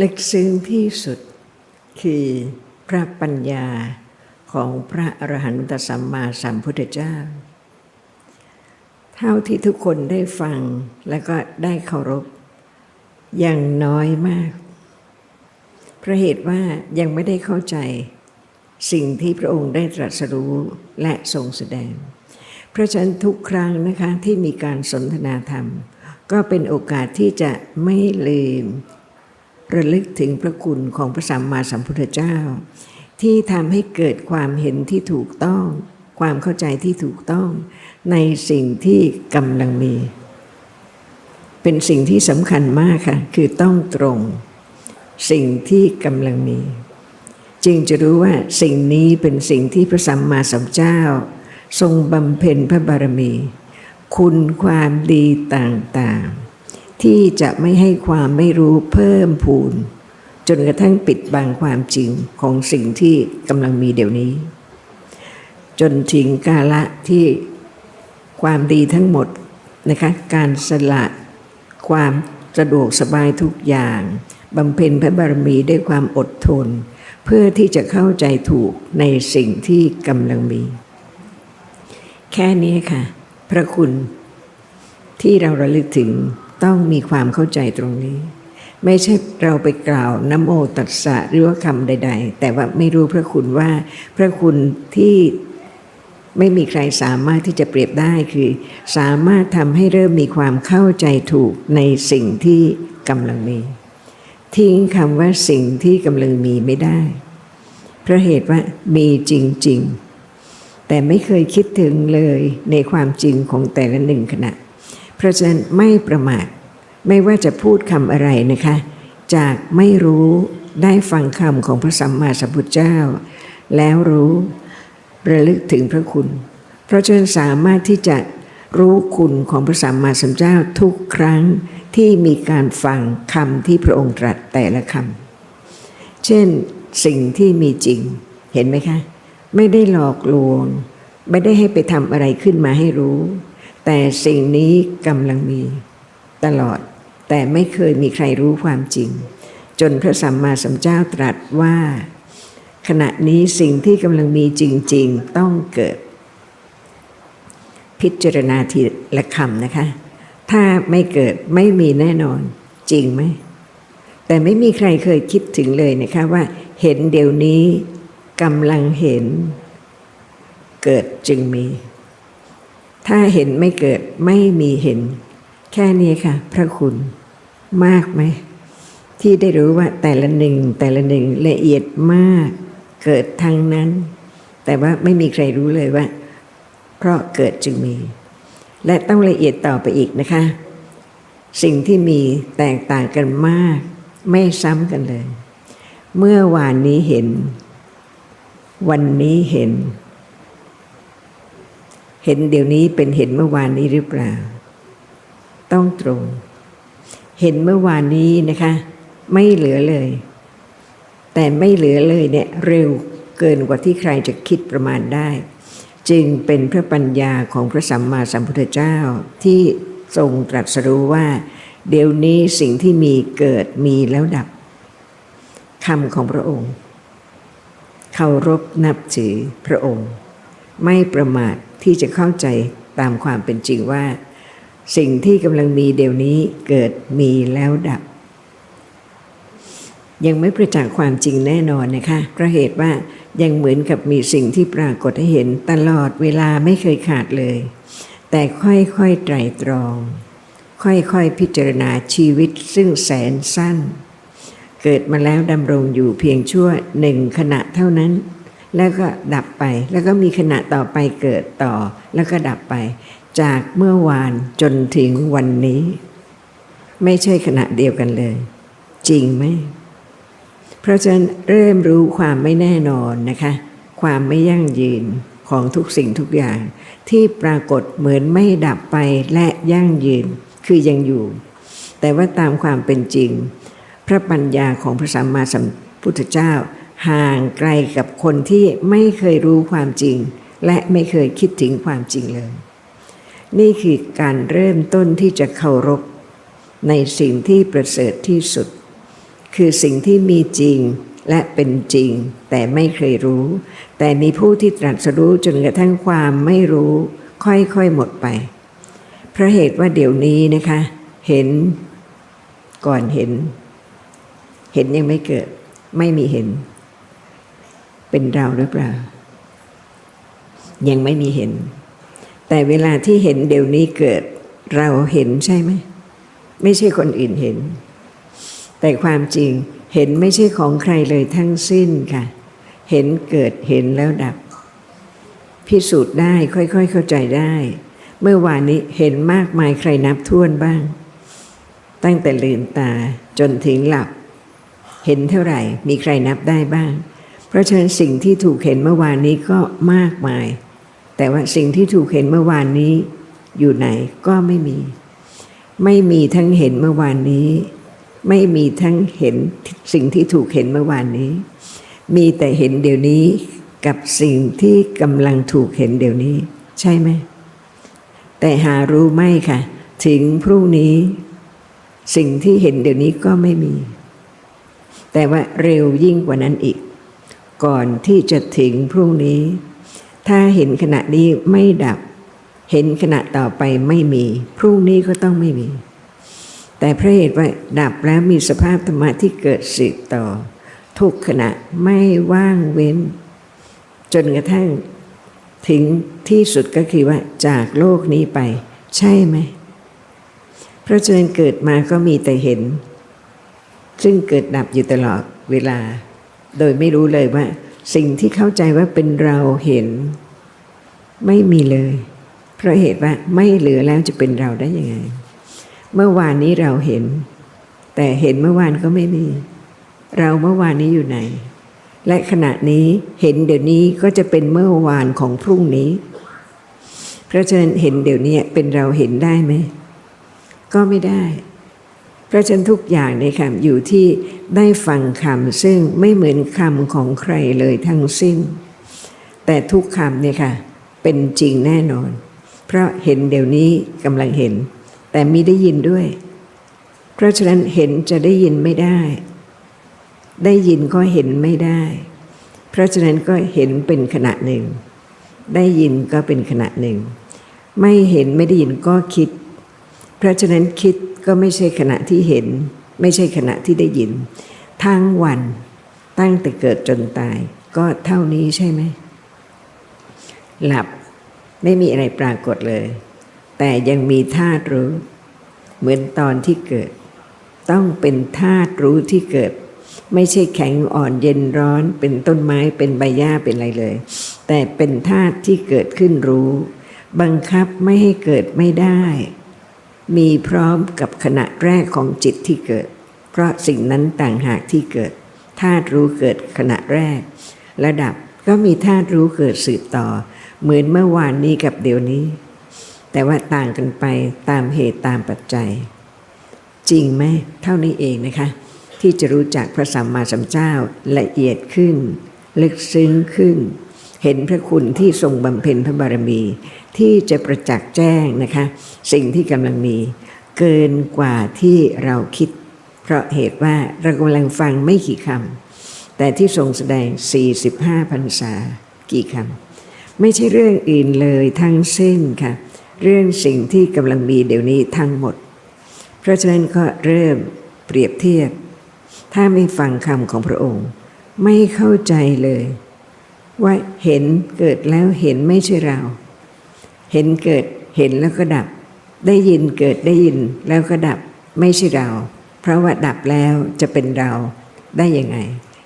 ลึกซึ้งที่สุดคือพระปัญญาของพระอรหันตสัมมาสัมพุทธเจ้า เท่าที่ทุกคนได้ฟังและก็ได้เคารพ อย่างน้อยมาก เพราะเหตุว่ายังไม่ได้เข้าใจสิ่งที่พระองค์ได้ตรัสรู้และทรงแสดง เพราะฉะนั้นทุกครั้งนะคะที่มีการสนทนาธรรม ก็เป็นโอกาสที่จะไม่ลืม ระลึกถึงพระคุณของพระสัมมาสัมพุทธเจ้า ที่ทำให้เกิดความเห็นที่ถูกต้อง ความเข้าใจที่ถูกต้อง ในสิ่งที่กำลังมี เป็นสิ่งที่สำคัญมากค่ะ คือต้องตรง สิ่งที่กำลังมี จึงจะรู้ว่าสิ่งนี้เป็นสิ่งที่พระสัมมาสัมพุทธเจ้า ทรงบำเพ็ญพระบารมี คุณความดีต่างๆ ที่จะไม่ให้ความไม่รู้เพิ่มพูน จนกระทั่งปิดบังความจริงของสิ่งที่กำลังมีเดี๋ยวนี้ จนถึงกาละที่ความดีทั้งหมดนะคะการสละความสะดวกสบายทุกอย่างบำเพ็ญพระบารมีด้วยความอดทน เพื่อที่จะเข้าใจถูกในสิ่งที่กำลังมี แค่นี้ค่ะ พระคุณที่เราระลึกถึง ต้องมีความเข้าใจตรงนี้ ไม่ใช่เราไปกล่าวน้ำโมตัสสะหรือว่าคำใด ๆ แต่ว่าไม่รู้พระคุณว่าพระคุณที่ไม่มีใครสามารถที่จะเปรียบได้คือ สามารถทำให้เริ่มมีความเข้าใจถูกในสิ่งที่กำลังมี ทิ้งคำว่าสิ่งที่กำลังมีไม่ได้เพราะเหตุว่ามีจริง ๆ แต่ไม่เคยคิดถึงเลยในความจริงของแต่ละหนึ่งขณะ เพราะฉะนั้นไม่ประมาทไม่ว่าจะพูดคำอะไรนะคะ จากไม่รู้ได้ฟังคำของพระสัมมาสัมพุทธเจ้า แล้วรู้ระลึกถึงพระคุณ เพราะฉะนั้นสามารถที่จะรู้คุณของพระสัมมาสัมพุทธเจ้าทุกครั้งที่มีการฟังคำที่พระองค์ตรัสแต่ละคำเช่นสิ่งที่มีจริงเห็นไหมคะ ไม่ได้หลอกลวง ไม่ได้ให้ไปทำอะไรขึ้นมาให้รู้ แต่สิ่งนี้กำลังมีตลอด แต่ไม่เคยมีใครรู้ความจริง จนพระสัมมาสัมพุทธเจ้าตรัสว่า ขณะนี้สิ่งที่กำลังมีจริง ๆ ต้องเกิด พิจารณาทีละคำนะคะ ถ้าไม่เกิดไม่มีแน่นอนจริงไหม แต่ไม่มีใครเคยคิดถึงเลยนะคะว่า เห็นเดี๋ยวนี้กำลังเห็น เกิดจึงมี ถ้าเห็นไม่เกิดไม่มีเห็น แค่นี้ค่ะ พระคุณมากไหม ที่ได้รู้ว่าแต่ละหนึ่งแต่ละหนึ่งละเอียดมากเกิดทางนั้น แต่ว่าไม่มีใครรู้เลยว่า เพราะเกิดจึงมี และต้องละเอียดต่อไปอีกนะคะ สิ่งที่มีแตกต่างกันมาก ไม่ซ้ำกันเลย เมื่อวานนี้เห็น วันนี้เห็น เห็นเดี๋ยวนี้เป็นเห็นเมื่อวานนี้หรือเปล่า ต้องตรง เห็นเมื่อวานนี้นะคะ ไม่เหลือเลย แต่ไม่เหลือเลยเนี่ยเร็วเกินกว่าที่ใครจะคิดประมาณได้ จึงเป็นพระปัญญาของพระสัมมาสัมพุทธเจ้าที่ทรงตรัสรู้ว่า เดี๋ยวนี้สิ่งที่มีเกิดมีแล้วดับคำของพระองค์ เคารพนับถือพระองค์ ไม่ประมาท ที่จะเข้าใจตามความเป็นจริงว่า สิ่งที่กำลังมีเดี๋ยวนี้เกิดมีแล้วดับ ยังไม่ประจักษ์ความจริงแน่นอนนะคะเพราะเหตุว่ายังเหมือนกับมีสิ่งที่ปรากฏให้เห็นตลอดเวลาไม่เคยขาดเลย แต่ค่อยๆไตรตรอง ค่อยๆพิจารณาชีวิตซึ่งแสนสั้น เกิดมาแล้วดำรงอยู่เพียงชั่วหนึ่งขณะเท่านั้น แล้วก็ดับไป แล้วก็มีขณะต่อไปเกิดต่อ แล้วก็ดับไป จากเมื่อวานจนถึงวันนี้ ไม่ใช่ขณะเดียวกันเลย จริงไหมเพราะฉะนั้นเริ่มรู้ความไม่แน่นอนนะคะ ความไม่ยั่งยืนของทุกสิ่งทุกอย่าง ที่ปรากฏเหมือนไม่ดับไปและยั่งยืนคือยังอยู่ แต่ว่าตามความเป็นจริง พระปัญญาของพระสัมมาสัมพุทธเจ้า ห่างไกลกับคนที่ไม่เคยรู้ความจริง และไม่เคยคิดถึงความจริงเลย นี่คือการเริ่มต้นที่จะเคารพ ในสิ่งที่ประเสริฐที่สุด คือสิ่งที่มีจริงและเป็นจริง แต่ไม่เคยรู้ แต่มีผู้ที่ตรัสรู้จนกระทั่งความไม่รู้ ค่อยๆหมดไป เพราะเหตุว่าเดี๋ยวนี้นะคะ เห็นก่อนเห็น เห็นยังไม่เกิด ไม่มีเห็น เป็นเราหรือเปล่า ยังไม่มีเห็น แต่เวลาที่เห็นเดี๋ยวนี้เกิดเราเห็นใช่ไหม ไม่ใช่คนอื่นเห็น แต่ความจริงเห็นไม่ใช่ของใครเลยทั้งสิ้นค่ะ เห็นเกิดเห็นแล้วดับ พิสูจน์ได้ค่อยๆ เข้าใจได้ เมื่อวานนี้เห็นมากมายใครนับท่วนบ้าง ตั้งแต่ลืมตาจนถึงหลับ เห็นเท่าไหร่มีใครนับได้บ้าง เพราะฉะนั้นสิ่งที่ถูกเห็นเมื่อวานนี้ก็มากมาย แต่ว่าสิ่งที่ถูกเห็นเมื่อวานนี้ อยู่ไหนก็ไม่มี ไม่มีทั้งเห็นเมื่อวานนี้ ไม่มีทั้งเห็นสิ่งที่ถูกเห็นเมื่อวานนี้ มีแต่เห็นเดี๋ยวนี้กับสิ่งที่กำลังถูกเห็นเดี๋ยวนี้ ใช่ไหมแต่หารู้ไม่ค่ะ ถึงพรุ่งนี้ สิ่งที่เห็นเดี๋ยวนี้ก็ไม่มี แต่ว่าเร็วยิ่งกว่านั้นอีก ก่อนที่จะถึงพรุ่งนี้ ถ้าเห็นขณะนี้ไม่ดับ เห็นขณะต่อไปไม่มี พรุ่งนี้ก็ต้องไม่มี แต่พระเหตุว่าดับแล้วมีสภาพธรรมะที่เกิดสืบต่อ ทุกขณะไม่ว่างเว้น จนกระทั่งถึงที่สุดก็คือว่าจากโลกนี้ไป ใช่ไหมพระฉะนั้นเกิดมาก็มีแต่เห็น ซึ่งเกิดดับอยู่ตลอดเวลา โดยไม่รู้เลยว่า สิ่งที่เข้าใจว่าเป็นเราเห็น ไม่มีเลย เพราะเหตุว่าไม่เหลือแล้วจะเป็นเราได้ยังไง เมื่อวานนี้เราเห็น แต่เห็นเมื่อวานก็ไม่มี เราเมื่อวานนี้อยู่ไหน และขณะนี้เห็นเดี๋ยวนี้ก็จะเป็นเมื่อวานของพรุ่งนี้ เพราะฉะนั้นเห็นเดี๋ยวนี้เป็นเราเห็นได้ไหมก็ไม่ได้ เพราะฉะนั้นทุกอย่างในคำอยู่ที่ได้ฟังคำซึ่งไม่เหมือนคำของใครเลยทั้งสิ้น แต่ทุกคำเนี่ยค่ะเป็นจริงแน่นอน เพราะเห็นเดี๋ยวนี้กำลังเห็น แต่มีได้ยินด้วย เพราะฉะนั้นเห็นจะได้ยินไม่ได้ ได้ยินก็เห็นไม่ได้ เพราะฉะนั้นก็เห็นเป็นขณะหนึ่ง ได้ยินก็เป็นขณะหนึ่ง ไม่เห็นไม่ได้ยินก็คิด เพราะฉะนั้นคิด ก็ไม่ใช่ขณะที่เห็น ไม่ใช่ขณะที่ได้ยิน ทั้งวันตั้งแต่เกิดจนตาย ก็เท่านี้ใช่ไหม หลับไม่มีอะไรปรากฏเลย แต่ยังมีธาตุรู้ เหมือนตอนที่เกิด ต้องเป็นธาตุรู้ที่เกิด ไม่ใช่แข็งอ่อนเย็นร้อน เป็นต้นไม้เป็นใบหญ้าเป็นอะไรเลย แต่เป็นธาตุที่เกิดขึ้นรู้ บังคับไม่ให้เกิดไม่ได้ มีพร้อมกับขณะแรกของจิตที่เกิด เพราะสิ่งนั้นต่างหากที่เกิดธาตุรู้เกิดขณะแรก ระดับก็มีธาตุรู้เกิดสืบต่อ เหมือนเมื่อวานนี้กับเดี๋ยวนี้ แต่ว่าต่างกันไปตามเหตุตามปัจจัย จริงไหมเท่านี้เองนะคะ ที่จะรู้จักพระสัมมาสัมพุทธเจ้าละเอียดขึ้น ลึกซึ้งขึ้น เห็นพระคุณที่ทรงบำเพ็ญพระบารมี ที่จะประจักษ์แจ้งนะคะ สิ่งที่กำลังมีเกินกว่าที่เราคิด เพราะเหตุว่าเรากำลังฟังไม่กี่คำแต่ที่ทรงแสดง 45พรรษากี่คำไม่ใช่เรื่องอื่นเลยทั้งสิ้นค่ะ เรื่องสิ่งที่กำลังมีเดี๋ยวนี้ทั้งหมด เพราะฉะนั้นก็เริ่มเปรียบเทียบ ถ้าไม่ฟังคำของพระองค์ ไม่เข้าใจเลย ว่าเห็นเกิดแล้วเห็นไม่ใช่เรา เห็นเกิดเห็นแล้วก็ดับ ได้ยินเกิดได้ยินแล้วก็ดับไม่ใช่เรา เพราะว่าดับแล้วจะเป็นเราได้ยังไง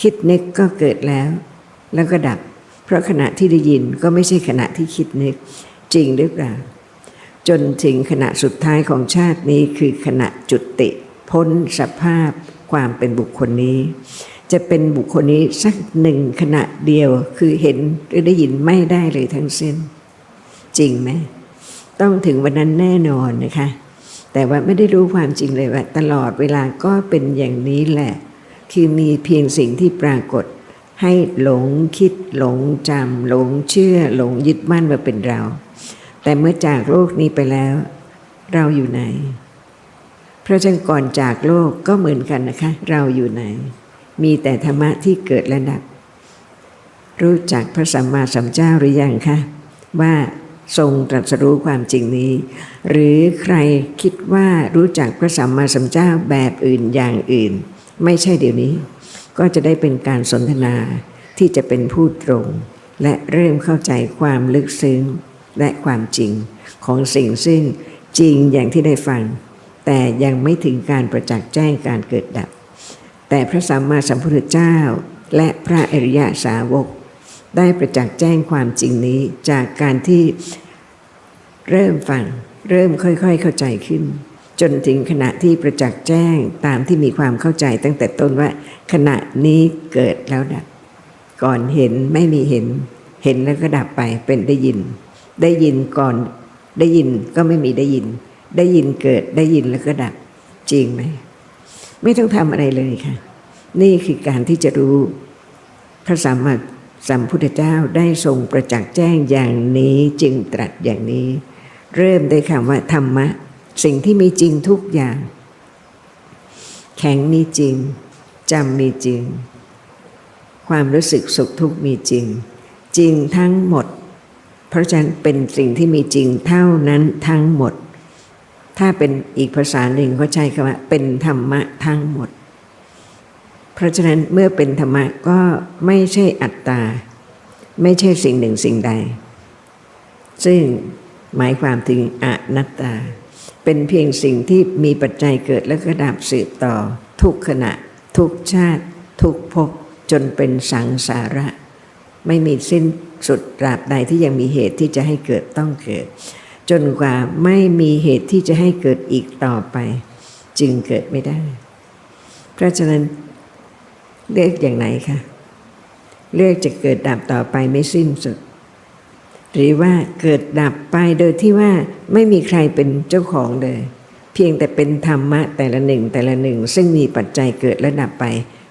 คิดนึกก็เกิดแล้ว แล้วก็ดับ เพราะขณะที่ได้ยินก็ไม่ใช่ขณะที่คิดนึก จริงหรือเปล่า จนถึงขณะสุดท้ายของชาตินี้คือขณะจุติ พ้นสภาพความเป็นบุคคลนี้ จะเป็นบุคคลนี้สักหนึ่งขณะเดียว คือเห็นหรือได้ยินไม่ได้เลยทั้งสิ้น จริงไหมต้องถึงวันนั้นแน่นอนนะคะ แต่ว่าไม่ได้รู้ความจริงเลยว่า ตลอดเวลาก็เป็นอย่างนี้แหละ คือมีเพียงสิ่งที่ปรากฏ ให้หลงคิดหลงจำหลงเชื่อ หลงยึดมั่นว่าเป็นเรา แต่เมื่อจากโลกนี้ไปแล้ว เราอยู่ไหนพระฉะนั้นก่อนจากโลกก็เหมือนกันนะคะ เราอยู่ไหน มีแต่ธรรมะที่เกิดและดับ รู้จักพระสัมมาสัมพุทธเจ้าหรือยังคะ ว่าทรงตรัสรู้ความจริงนี้ หรือใครคิดว่ารู้จักพระสัมมาสัมพุทธเจ้าแบบอื่นอย่างอื่น ไม่ใช่เดี๋ยวนี้ ก็จะได้เป็นการสนทนาที่จะเป็นผู้ตรง และเริ่มเข้าใจความลึกซึ้งและความจริงของสิ่งซึ่งจริงอย่างที่ได้ฟัง แต่ยังไม่ถึงการประจักษ์แจ้งการเกิดดับ แต่พระสัมมาสัมพุทธเจ้า และพระอริยสาวก ได้ประจักษ์แจ้งความจริงนี้จากการที่เริ่มฟังเริ่มค่อยๆ เข้าใจขึ้น จนถึงขณะที่ประจักษ์แจ้งตามที่มีความเข้าใจตั้งแต่ต้นว่าขณะนี้เกิดแล้วดับก่อนเห็นไม่มีเห็น เห็นแล้วก็ดับไปเป็นได้ยิน ได้ยินก่อนได้ยินก็ไม่มีได้ยิน ได้ยินเกิดได้ยินแล้วก็ดับจริงไหม ไม่ต้องทำอะไรเลยค่ะ นี่คือการที่จะรู้พระสัมมาสัมพุทธเจ้าได้ทรงประจักษ์แจ้งอย่างนี้จึงตรัสอย่างนี้ เริ่มได้คำว่าธรรมะ สิ่งที่มีจริงทุกอย่าง แข็งมีจริงจำมีจริง ความรู้สึกสุขทุกข์มีจริง จริงทั้งหมด เพราะฉะนั้นเป็นสิ่งที่มีจริงเท่านั้นทั้งหมด ถ้าเป็นอีกภาษาหนึ่งก็ใช้คำว่าเป็นธรรมะทั้งหมด เพราะฉะนั้นเมื่อเป็นธรรมะก็ไม่ใช่อัตตา ไม่ใช่สิ่งหนึ่งสิ่งใด ซึ่งหมายความถึงอนัตตา เป็นเพียงสิ่งที่มีปัจจัยเกิดและก็ดับสืบต่อ ทุกขณะ ทุกชาติ ทุกภพจนเป็นสังสาระ ไม่มีสิ้นสุดตราบใดที่ยังมีเหตุที่จะให้เกิดต้องเกิด จนกว่าไม่มีเหตุที่จะให้เกิดอีกต่อไป จึงเกิดไม่ได้ เพราะฉะนั้นเลือกอย่างไหนคะเลือกจะเกิดดับต่อไปไม่สิ้นสุด หรือว่าเกิดดับไปโดยที่ว่าไม่มีใครเป็นเจ้าของเลย เพียงแต่เป็นธรรมะแต่ละหนึ่งแต่ละหนึ่ง ซึ่งมีปัจจัยเกิดและดับไป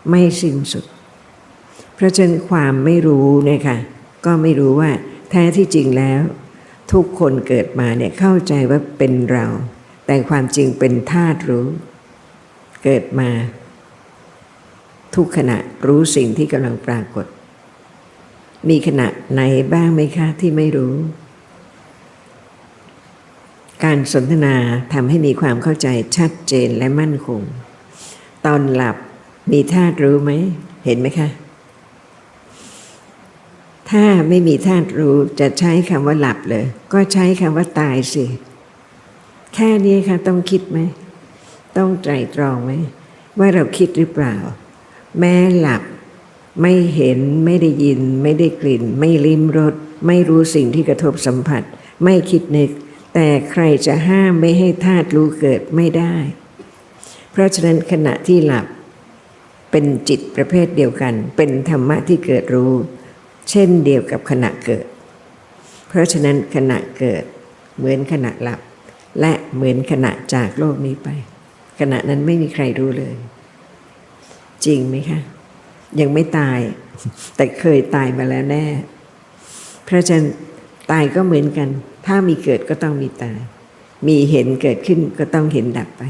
ไม่สิ้นสุด เพราะฉะนั้นความไม่รู้เนี่ยค่ะก็ไม่รู้ว่าแท้ที่จริงแล้ว ทุกคนเกิดมาเนี่ยเข้าใจว่าเป็นเรา แต่ความจริงเป็นธาตุรู้ เกิดมา ทุกขณะรู้สิ่งที่กำลังปรากฏ มีขณะไหนบ้างไหมคะที่ไม่รู้ การสนทนาทำให้มีความเข้าใจชัดเจนและมั่นคง ตอนหลับมีธาตุรู้ไหม เห็นไหมคะ ถ้าไม่มีธาตุรู้จะใช้คำว่าหลับเลย ก็ใช้คำว่าตายสิ แค่นี้ค่ะต้องคิดไหม ต้องไตรตรองไหม ว่าเราคิดหรือเปล่า แม้หลับไม่เห็นไม่ได้ยิน ไม่ได้กลิ่น ไม่ลิ้มรสไม่รู้สิ่งที่กระทบสัมผัส ไม่คิดนึก แต่ใครจะห้ามไม่ให้ธาตุรู้เกิดไม่ได้ เพราะฉะนั้นขณะที่หลับเป็นจิตประเภทเดียวกัน เป็นธรรมะที่เกิดรู้ เช่นเดียวกับขณะเกิด เพราะฉะนั้นขณะเกิดเหมือนขณะหลับ และเหมือนขณะจากโลกนี้ไป ขณะนั้นไม่มีใครรู้เลย จริงไหมคะยังไม่ตาย แต่เคยตายมาแล้วแน่ เพราะฉะนั้นตายก็เหมือนกัน ถ้ามีเกิดก็ต้องมีตาย มีเห็นเกิดขึ้นก็ต้องเห็นดับไป